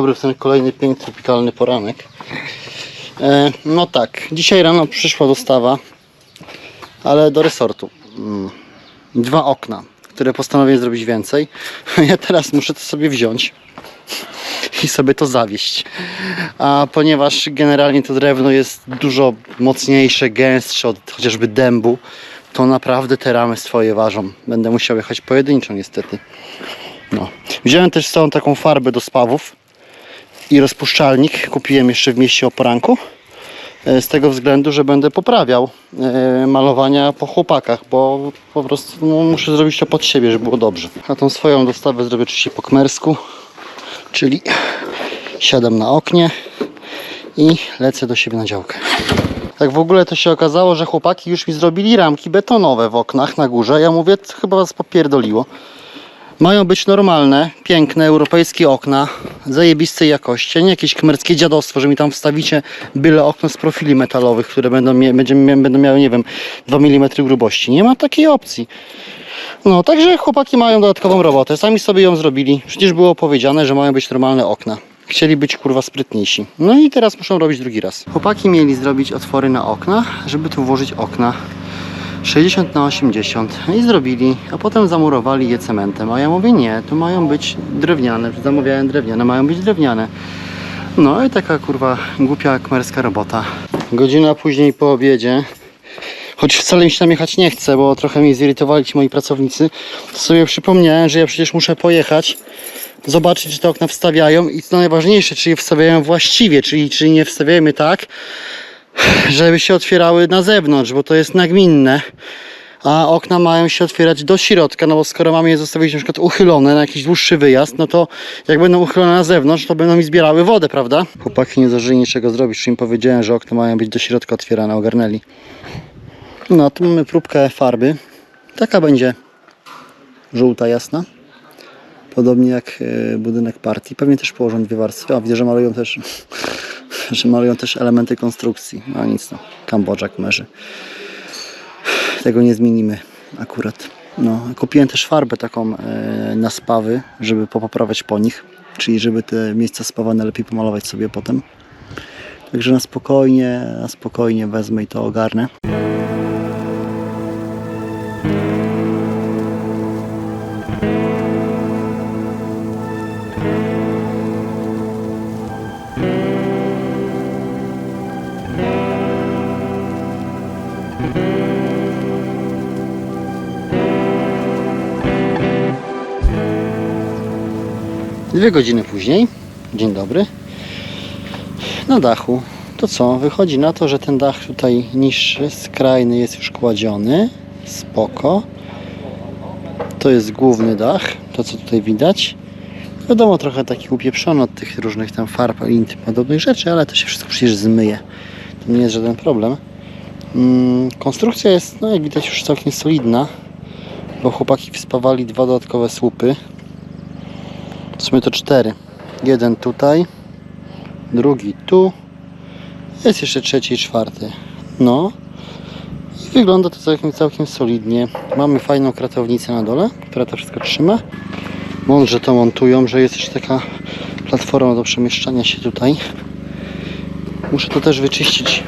Dobry w ten kolejny piękny tropikalny poranek. E, no tak, dzisiaj rano przyszła dostawa, ale do resortu. Mm, Dwa okna, które postanowiłem zrobić więcej. Ja teraz muszę to sobie wziąć i sobie to zawieść. A ponieważ generalnie to drewno jest dużo mocniejsze, gęstsze od chociażby dębu, to naprawdę te ramy swoje ważą. Będę musiał jechać pojedynczo niestety. No. Wziąłem też sobą taką farbę do spawów i rozpuszczalnik. Kupiłem jeszcze w mieście o poranku. E, Z tego względu, że będę poprawiał e, malowania po chłopakach, bo po prostu no, muszę zrobić to pod siebie, żeby było dobrze. A tą swoją dostawę zrobię oczywiście po kmersku, czyli siadam na oknie i lecę do siebie na działkę. Tak w ogóle to się okazało, że chłopaki już mi zrobili ramki betonowe w oknach na górze. Ja mówię, "To chyba was popierdoliło. Mają być normalne, piękne, europejskie okna, zajebistej jakości, nie jakieś kmerskie dziadostwo, że mi tam wstawicie byle okno z profili metalowych, które będą, będzie, będą miały, nie wiem, 2 mm grubości. Nie ma takiej opcji. No, także chłopaki mają dodatkową robotę. Sami sobie ją zrobili. Przecież było powiedziane, że mają być normalne okna. Chcieli być kurwa sprytniejsi. No i teraz muszą robić drugi raz. Chłopaki mieli zrobić otwory na okna, żeby tu włożyć okna. 60 na 80 i zrobili, a potem zamurowali je cementem. A ja mówię nie, tu mają być drewniane, zamawiałem drewniane, mają być drewniane. No i taka kurwa głupia kmerska robota. Godzina później po obiedzie, choć wcale mi się tam jechać nie chce, bo trochę mnie zirytowali ci moi pracownicy, to sobie przypomniałem, że ja przecież muszę pojechać, zobaczyć, czy te okna wstawiają i co najważniejsze, czy je wstawiają właściwie, czyli czy nie wstawiajmy tak, żeby się otwierały na zewnątrz, bo to jest nagminne. A okna mają się otwierać do środka, no bo skoro mamy je zostawić na przykład uchylone na jakiś dłuższy wyjazd, no to jak będą uchylone na zewnątrz, to będą mi zbierały wodę, prawda? Chłopaki nie zdążyli niczego zrobić, czy im powiedziałem, że okna mają być do środka otwierane, ogarnęli. No, tu mamy próbkę farby. Taka będzie żółta, jasna. Podobnie jak e, budynek partii. Pewnie też położą dwie warstwy. A widzę, że malują też, że malują też elementy konstrukcji. No nic no, Kambodża, Kmerzy. Tego nie zmienimy akurat. No, kupiłem też farbę taką e, na spawy, żeby popoprawiać po nich. Czyli żeby te miejsca spawane lepiej pomalować sobie potem. Także na spokojnie, na spokojnie wezmę i to ogarnę. Dwie godziny później, dzień dobry, na dachu. To co? Wychodzi na to, że ten dach tutaj niższy, skrajny jest już kładziony. Spoko. To jest główny dach, to co tutaj widać. Wiadomo, trochę taki upieprzony od tych różnych tam farb i podobnych rzeczy, ale to się wszystko przecież zmyje. To nie jest żaden problem. Mm, konstrukcja jest, no jak widać, już całkiem solidna, bo chłopaki wspawali dwa dodatkowe słupy. W sumie to cztery. Jeden tutaj, drugi tu, jest jeszcze trzeci i czwarty. No i wygląda to całkiem, całkiem solidnie. Mamy fajną kratownicę na dole, która to wszystko trzyma. Mądrze to montują, że jest jeszcze taka platforma do przemieszczania się tutaj. Muszę to też wyczyścić,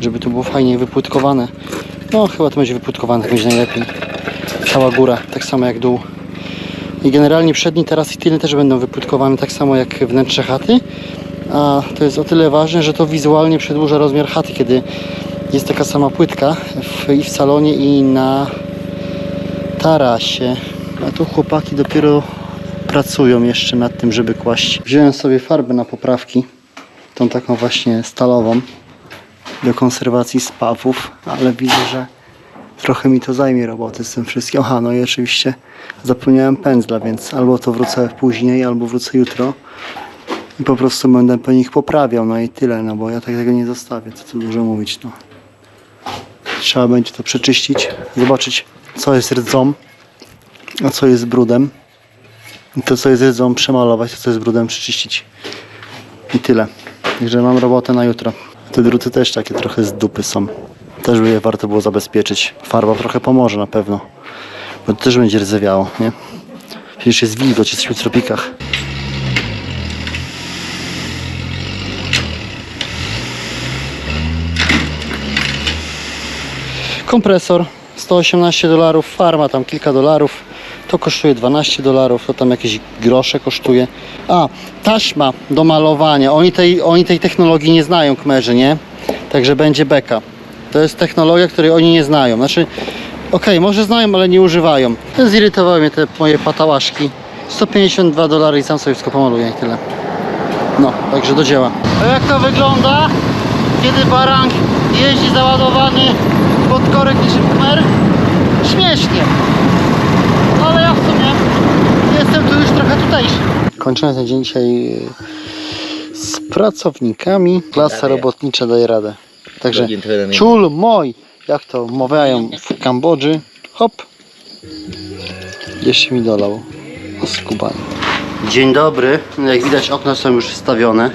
żeby to było fajnie wypłytkowane. No chyba to będzie wypłytkowane, tak będzie najlepiej. Cała góra, tak samo jak dół. I generalnie przedni taras i tylny też będą wypłytkowane tak samo jak wnętrze chaty. A to jest o tyle ważne, że to wizualnie przedłuża rozmiar chaty, kiedy jest taka sama płytka w, i w salonie i na tarasie. A tu chłopaki dopiero pracują jeszcze nad tym, żeby kłaść. Wziąłem sobie farbę na poprawki, tą taką właśnie stalową do konserwacji spawów, ale widzę, że trochę mi to zajmie roboty z tym wszystkim. Aha, no i oczywiście zapomniałem pędzla, więc albo to wrócę później, albo wrócę jutro i po prostu będę po nich poprawiał, no i tyle, no bo ja tak tego nie zostawię, co tu dużo mówić, no. Trzeba będzie to przeczyścić, zobaczyć co jest rdzą, a co jest brudem. I to co jest rdzą przemalować, to co jest brudem przeczyścić. I tyle. Także mam robotę na jutro. Te druty też takie trochę z dupy są też by je warto było zabezpieczyć. Farba trochę pomoże na pewno, bo to też będzie rdzewiało, nie? Przecież jest wilgoć, jesteśmy w tropikach. Kompresor 118 dolarów, farma tam kilka dolarów, to kosztuje 12 dolarów, to tam jakieś grosze kosztuje. A, taśma do malowania, oni tej, oni tej technologii nie znają kmerzy, nie? Także będzie beka. To jest technologia, której oni nie znają. Znaczy, okej, może znają, ale nie używają. Zirytowały mnie te moje patałaszki. 152 dolary i sam sobie wszystko pomaluję i tyle. No, także do dzieła. A jak to wygląda, kiedy barank jeździ załadowany pod korek niczym Khmer? Śmiesznie. Ale ja w sumie jestem tu już trochę tutejszy. Kończymy ten dzień dzisiaj y, z pracownikami. Klasa robotnicza daje radę. Także czul moj, jak to mawiają w Kambodży. Hop. Jeszcze mi dolał. O skubanie. Dzień dobry. Jak widać okna są już wstawione.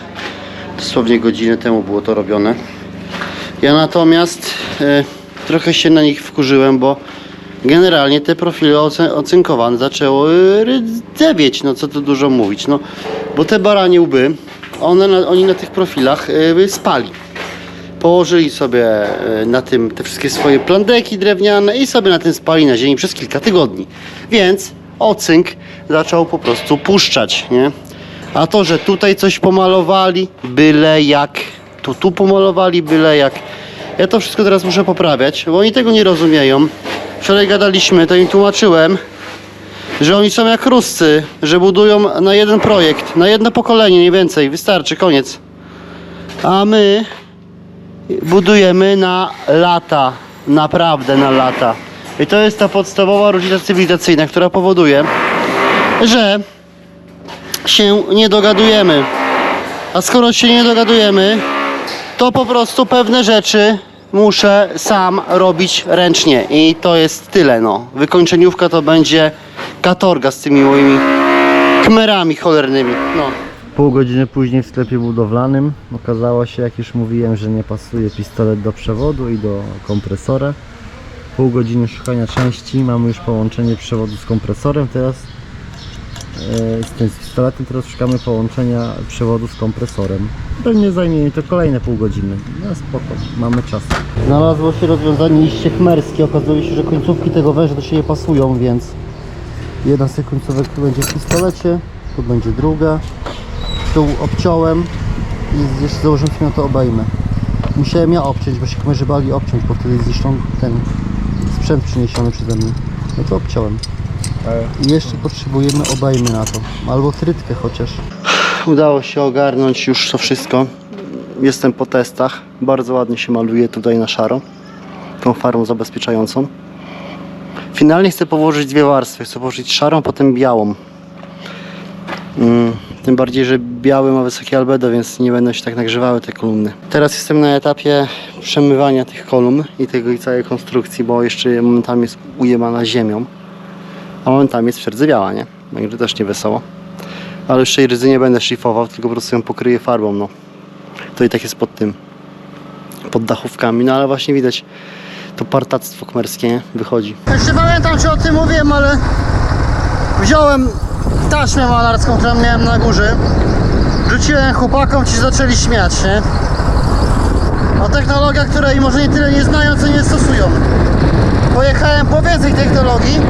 Dosłownie godzinę temu było to robione. Ja natomiast e, trochę się na nich wkurzyłem, bo generalnie te profile ocynkowane zaczęły rdzewieć, no co tu dużo mówić, no bo te baranie łby, one na, oni na tych profilach e, spali. Położyli sobie e, na tym te wszystkie swoje plandeki drewniane i sobie na tym spali na ziemi przez kilka tygodni. Więc ocynk zaczął po prostu puszczać, nie? A to, że tutaj coś pomalowali, byle jak. Tu, tu pomalowali, byle jak. Ja to wszystko teraz muszę poprawiać, bo oni tego nie rozumieją. Wczoraj gadaliśmy, to im tłumaczyłem, że oni są jak Ruscy, że budują na jeden projekt, na jedno pokolenie, nie więcej. Wystarczy, koniec. A my budujemy na lata, naprawdę na lata. I to jest ta podstawowa różnica cywilizacyjna, która powoduje, że się nie dogadujemy. A skoro się nie dogadujemy, to po prostu pewne rzeczy muszę sam robić ręcznie. I to jest tyle, no. Wykończeniówka to będzie katorga z tymi moimi kmerami cholernymi, no. Pół godziny później w sklepie budowlanym okazało się, jak już mówiłem, że nie pasuje pistolet do przewodu i do kompresora. Pół godziny szukania części, mamy już połączenie przewodu z kompresorem, teraz e, z tym pistoletem teraz szukamy połączenia przewodu z kompresorem. Pewnie zajmie mi to kolejne pół godziny. No spoko, mamy czas. Znalazło się rozwiązanie liście chmerskie. Okazuje się, że końcówki tego węża do siebie pasują, więc jedna z tych końcówek tu będzie w pistolecie, tu będzie druga. Tu obciąłem i jeszcze sobie na to obejmę. Musiałem ja obciąć, bo się komerzy bali obciąć, bo wtedy zniszczą ten sprzęt przyniesiony przeze mnie. No to obciąłem. I jeszcze potrzebujemy obejmy na to, albo trytkę chociaż. Udało się ogarnąć już to wszystko. Jestem po testach. Bardzo ładnie się maluje tutaj na szaro. Tą farmą zabezpieczającą. Finalnie chcę położyć dwie warstwy. Chcę położyć szarą, potem białą. Mm, tym bardziej, że biały ma wysokie albedo, więc nie będą się tak nagrzewały te kolumny. Teraz jestem na etapie przemywania tych kolumn i i całej konstrukcji, bo jeszcze momentami jest ujemana ziemią, a momentami jest przerdzewiała, nie? Także też nie wesoło. Ale już tej rydzy nie będę szlifował, tylko po prostu ją pokryję farbą, no. To i tak jest pod tym, pod dachówkami, no ale właśnie widać to partactwo kmerskie nie? wychodzi. Nie pamiętam, czy o tym mówiłem, ale wziąłem taśmę malarską, którą miałem na górze. Rzuciłem chłopakom, ci zaczęli śmiać, nie? O technologia, której może nie tyle nie znają, co nie stosują. Pojechałem po więcej technologii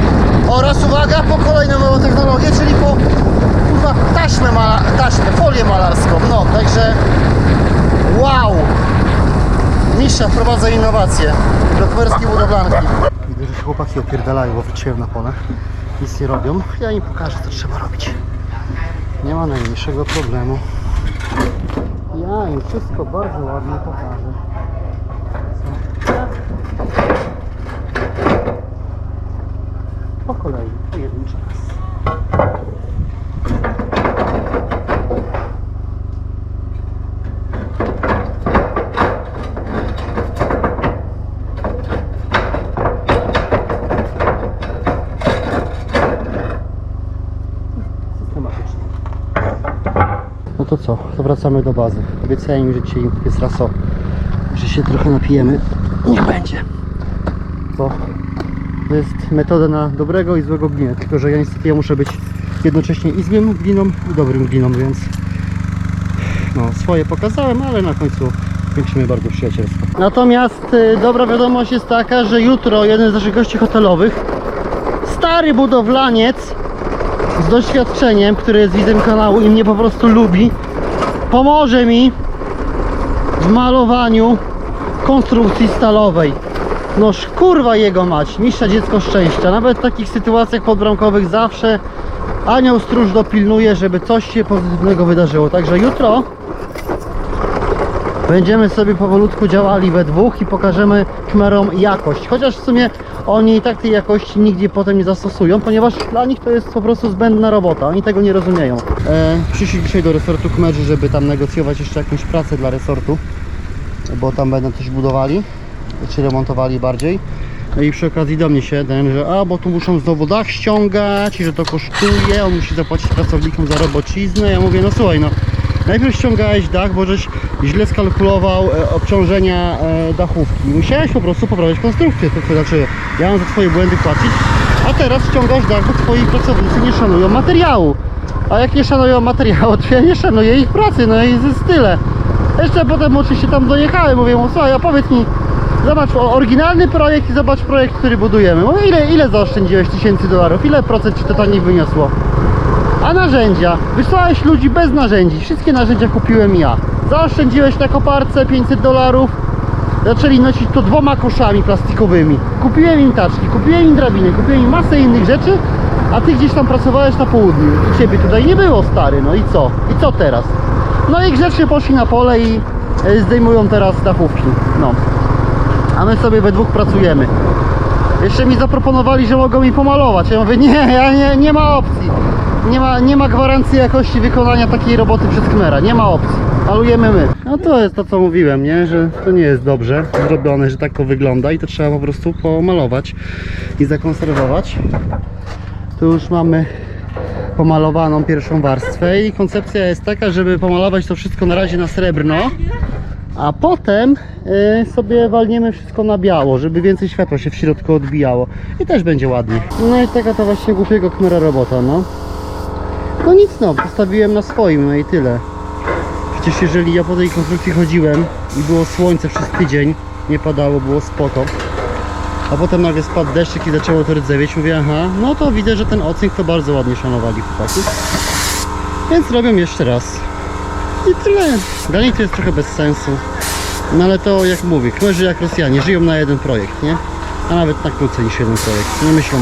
oraz, uwaga, po kolejną nową technologię, czyli po kurwa taśmę, mala, taśmę, folię malarską. No, także wow! Mistrza wprowadza innowacje do kwerskiej budowlanki. Widzę, że się chłopaki opierdalają, bo wróciłem na pole. Nic nie robią. Ja im pokażę, co trzeba robić. Nie ma najmniejszego problemu. Ja im wszystko bardzo ładnie pokażę. Po kolei, pojedynczy raz. Co, to wracamy do bazy. Obiecałem im, że dzisiaj jest raso, że się trochę napijemy. Nie będzie. Bo to jest metoda na dobrego i złego glinę. Tylko, że ja niestety ja muszę być jednocześnie i złym gliną i dobrym gliną, więc no, swoje pokazałem, ale na końcu Kończymy bardzo przyjacielsko. Natomiast y, dobra wiadomość jest taka, że jutro jeden z naszych gości hotelowych, stary budowlaniec z doświadczeniem, który jest widzem kanału i mnie po prostu lubi, pomoże mi w malowaniu konstrukcji stalowej. Noż kurwa jego mać, mistrza dziecko szczęścia. Nawet w takich sytuacjach podbramkowych zawsze anioł stróż dopilnuje, żeby coś się pozytywnego wydarzyło. Także jutro będziemy sobie powolutku działali we dwóch i pokażemy kmerom jakość. Chociaż w sumie oni i tak tej jakości nigdzie potem nie zastosują, ponieważ dla nich to jest po prostu zbędna robota. Oni tego nie rozumieją. E, przyszli dzisiaj do resortu Kmerzy, żeby tam negocjować jeszcze jakąś pracę dla resortu, bo tam będą coś budowali, czy remontowali bardziej. No i przy okazji do mnie się ten, że a, bo tu muszą znowu dach ściągać i że to kosztuje, on musi zapłacić pracownikom za robociznę. Ja mówię, no słuchaj, no najpierw ściągałeś dach, bo żeś źle skalkulował e, obciążenia e, dachówki. Musiałeś po prostu poprawić konstrukcję, to, znaczy ja mam za twoje błędy płacić, a teraz ściągasz dach, bo twoi pracownicy nie szanują materiału. A jak nie szanują materiału, to ja nie szanuję ich pracy, no i jest tyle. Jeszcze potem oczywiście tam dojechałem, mówię mu, słuchaj, a powiedz mi, zobacz oryginalny projekt i zobacz projekt, który budujemy. Mówię, ile, ile zaoszczędziłeś tysięcy dolarów, ile procent ci to taniej wyniosło? A narzędzia? Wysłałeś ludzi bez narzędzi. Wszystkie narzędzia kupiłem ja. Zaoszczędziłeś na koparce 500 dolarów. Zaczęli nosić to dwoma koszami plastikowymi. Kupiłem im taczki, kupiłem im drabiny, kupiłem im masę innych rzeczy, a ty gdzieś tam pracowałeś na południu. I ciebie tutaj nie było, stary. No i co? I co teraz? No i grzecznie poszli na pole i e, zdejmują teraz dachówki. No. A my sobie we dwóch pracujemy. Jeszcze mi zaproponowali, że mogą mi pomalować. Ja mówię, nie, ja nie, nie ma opcji. Nie ma, nie ma gwarancji jakości wykonania takiej roboty przez Kmera. Nie ma opcji. Malujemy my. No to jest to, co mówiłem, nie? Że to nie jest dobrze zrobione, że tak to wygląda i to trzeba po prostu pomalować i zakonserwować. Tu już mamy pomalowaną pierwszą warstwę i koncepcja jest taka, żeby pomalować to wszystko na razie na srebrno, a potem y, sobie walniemy wszystko na biało, żeby więcej światła się w środku odbijało i też będzie ładnie. No i taka to właśnie głupiego kmera robota, no. No nic no, postawiłem na swoim, no i tyle. Przecież jeżeli ja po tej konstrukcji chodziłem i było słońce przez tydzień, nie padało, było spoko, a potem nagle spadł deszczyk i zaczęło to rdzewieć, mówię, aha, no to widzę, że ten ocynk to bardzo ładnie szanowali chłopaki. Więc robią jeszcze raz. I tyle. Dla nich to jest trochę bez sensu. No ale to jak mówię, kmerzy jak Rosjanie żyją na jeden projekt, nie? A nawet na krócej niż jeden projekt. Nie myślą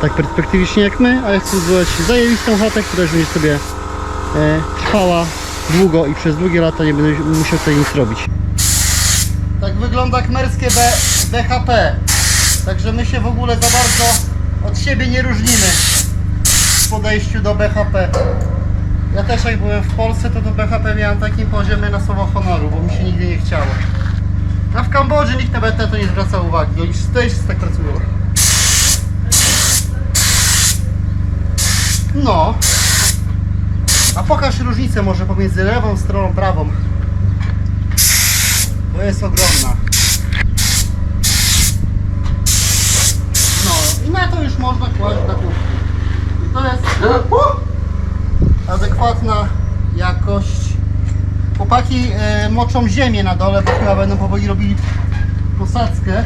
tak perspektywicznie jak my, ale chcą zbudować zajebistą chatę, która już będzie sobie e, trwała długo i przez długie lata nie będę musiał tutaj nic robić. Tak wygląda kmerskie B, BHP. Także my się w ogóle za bardzo od siebie nie różnimy w podejściu do BHP. Ja też jak byłem w Polsce, to do BHP miałem takim poziomie na słowo honoru, bo mi się nigdy nie chciało. A w Kambodży nikt na to nie zwraca uwagi. Oni też tak pracują. No. A pokaż różnicę może pomiędzy lewą stroną, prawą. Bo jest ogromna. No i na to już można kłaść dachówki. I to jest adekwatna jakość. Chłopaki e, moczą ziemię na dole, bo chyba będą powoli robili posadzkę,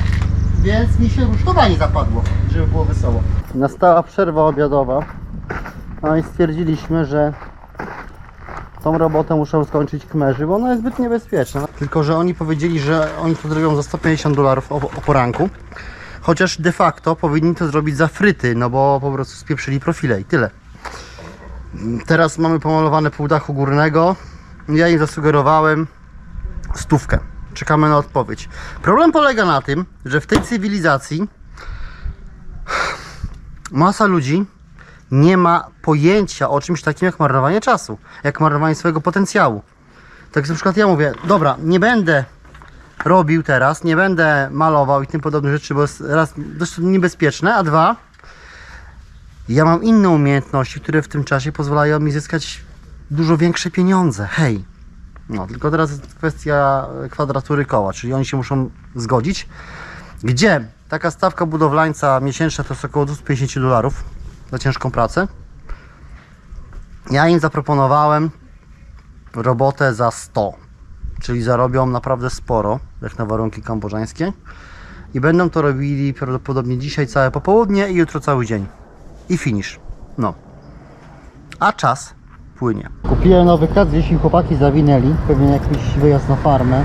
więc mi się rusztowanie zapadło, żeby było wesoło. Nastała przerwa obiadowa, no i stwierdziliśmy, że tą robotę muszą skończyć kmerzy, bo ona jest zbyt niebezpieczna. Tylko, że oni powiedzieli, że oni to zrobią za 150 dolarów o, o poranku. Chociaż de facto powinni to zrobić za fryty, no bo po prostu spieprzyli profile i tyle. Teraz mamy pomalowane pół dachu górnego. Ja im zasugerowałem stówkę. Czekamy na odpowiedź. Problem polega na tym, że w tej cywilizacji masa ludzi nie ma pojęcia o czymś takim jak marnowanie czasu, jak marnowanie swojego potencjału. Tak na przykład ja mówię, dobra, nie będę robił teraz, nie będę malował i tym podobne rzeczy, bo jest raz dość niebezpieczne, a dwa, ja mam inne umiejętności, które w tym czasie pozwalają mi zyskać dużo większe pieniądze. Hej. No, tylko teraz jest kwestia kwadratury koła, czyli oni się muszą zgodzić. Gdzie taka stawka budowlańca miesięczna to jest około 250 dolarów za ciężką pracę. Ja im zaproponowałem robotę za 100. czyli zarobią naprawdę sporo, jak na warunki kambodżańskie. I będą to robili prawdopodobnie dzisiaj całe popołudnie i jutro cały dzień. I finish. No. A czas płynie. Kupiłem nowy kask, jeśli chłopaki zawinęli, pewnie jakiś wyjazd na farmę.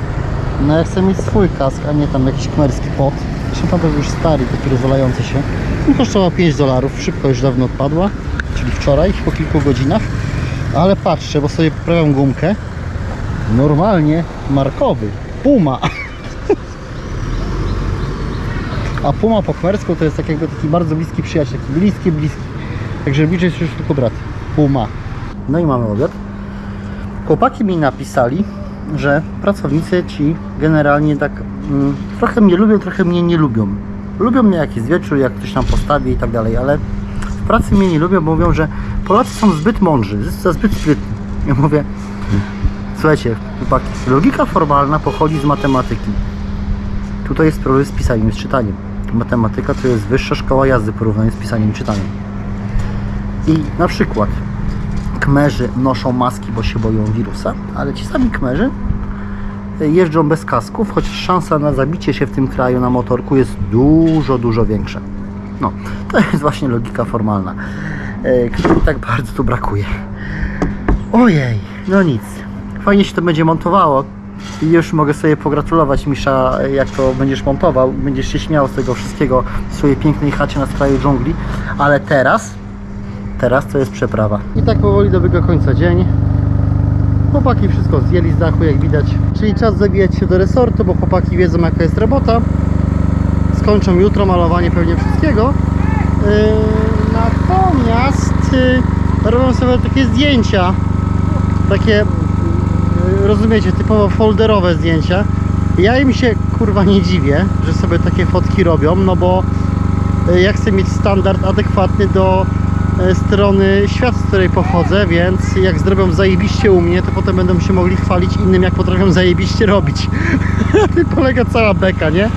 No ja chcę mieć swój kask, a nie tam jakiś kmerski pot. Zresztą to już stary, taki rozolający się. I kosztował 5 dolarów, szybko już dawno odpadła, czyli wczoraj, po kilku godzinach. Ale patrzę, bo sobie poprawiam gumkę. Normalnie markowy. Puma. A Puma po kmersku to jest tak jakby taki bardzo bliski przyjaciel, taki bliski, bliski. Także bliżej jest już tylko brat. Puma. No i mamy obiad. Chłopaki mi napisali, że pracownicy ci generalnie tak trochę mnie lubią, trochę mnie nie lubią. Lubią mnie jak jest wieczór, jak ktoś tam postawi i tak dalej, ale w pracy mnie nie lubią, bo mówią, że Polacy są zbyt mądrzy, za zbyt sprytni. Ja mówię, słuchajcie, chłopaki, logika formalna pochodzi z matematyki. Tutaj jest problem z pisaniem i z czytaniem. Matematyka to jest wyższa szkoła jazdy w porównaniu z pisaniem i czytaniem. I na przykład Kmerzy noszą maski, bo się boją wirusa, ale ci sami Kmerzy jeżdżą bez kasków, chociaż szansa na zabicie się w tym kraju na motorku jest dużo, dużo większa. No, to jest właśnie logika formalna, e, której tak bardzo tu brakuje. Ojej, no nic. Fajnie się to będzie montowało. I już mogę sobie pogratulować Misza, jak to będziesz montował. Będziesz się śmiał z tego wszystkiego w swojej pięknej chacie na skraju dżungli. Ale teraz Teraz to jest przeprawa. I tak powoli dobiega końca dzień. Chłopaki wszystko zjęli z dachu, jak widać. Czyli czas zabijać się do resortu, bo chłopaki wiedzą jaka jest robota. Skończą jutro malowanie pewnie wszystkiego. Yy, natomiast yy, robią sobie takie zdjęcia. Takie, yy, rozumiecie, typowo folderowe zdjęcia. Ja im się kurwa nie dziwię, że sobie takie fotki robią, no bo ja chcę mieć standard adekwatny do strony świat, z której pochodzę, więc jak zrobią zajebiście u mnie, to potem będą się mogli chwalić innym, jak potrafią zajebiście robić. Na tym polega cała beka, nie?